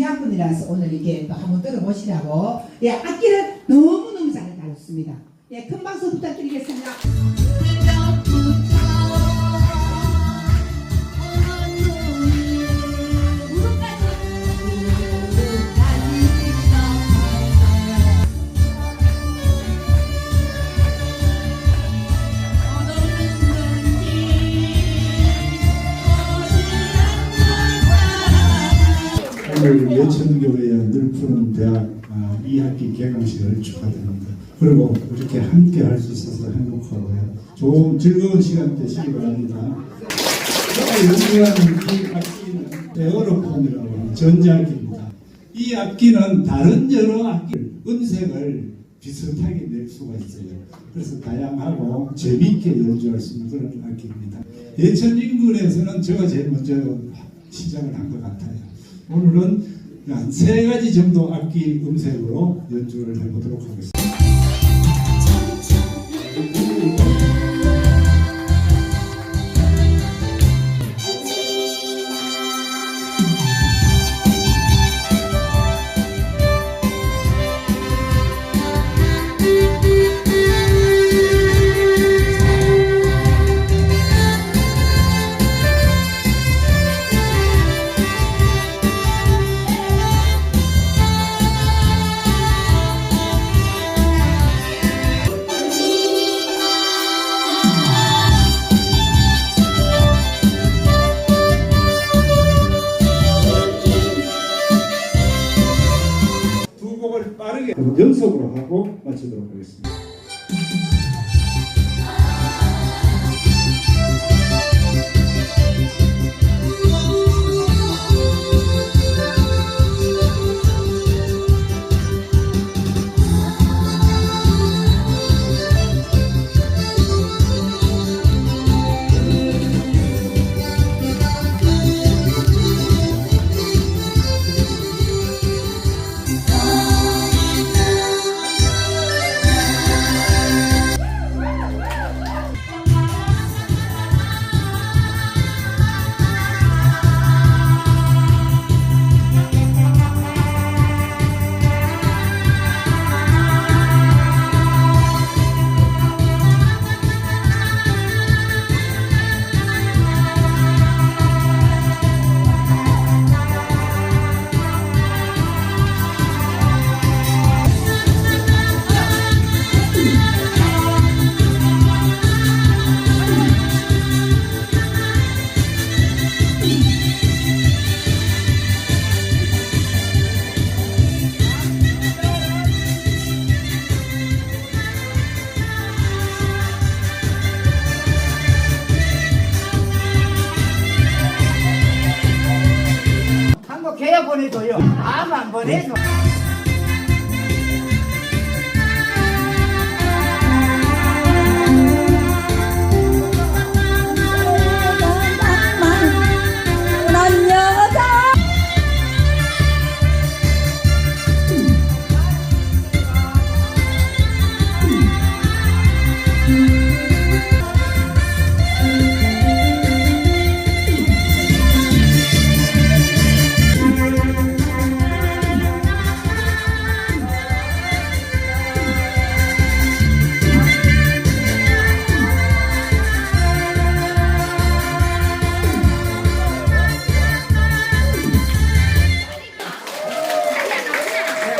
귀한분이라서 오늘 이게 또 한번 들어보시라고 예 악기를 너무너무 잘 다뤘습니다. 예, 큰 박수 부탁드리겠습니다. 오늘 예천교회의 늘푸른 대학 아, 2학기 개강식을 축하드립니다. 그리고 이렇게 함께 할 수 있어서 행복하고요. 좋은 즐거운 시간 되시기 바랍니다. 연주하는 이 악기는 에어로폰이라고 하는 전자악기입니다. 이 악기는 다른 여러 악기 음색을 비슷하게 낼 수가 있어요. 그래서 다양하고 재미있게 연주할 수 있는 그런 악기입니다. 예천 인근에서는 제가 제일 먼저 시작을 한 것 같아요. 오늘은 한 세 가지 정도 악기 음색으로 연주를 해보도록 하겠습니다. 빠르게 연속으로 하고 마치도록 하겠습니다. 한국 개야 보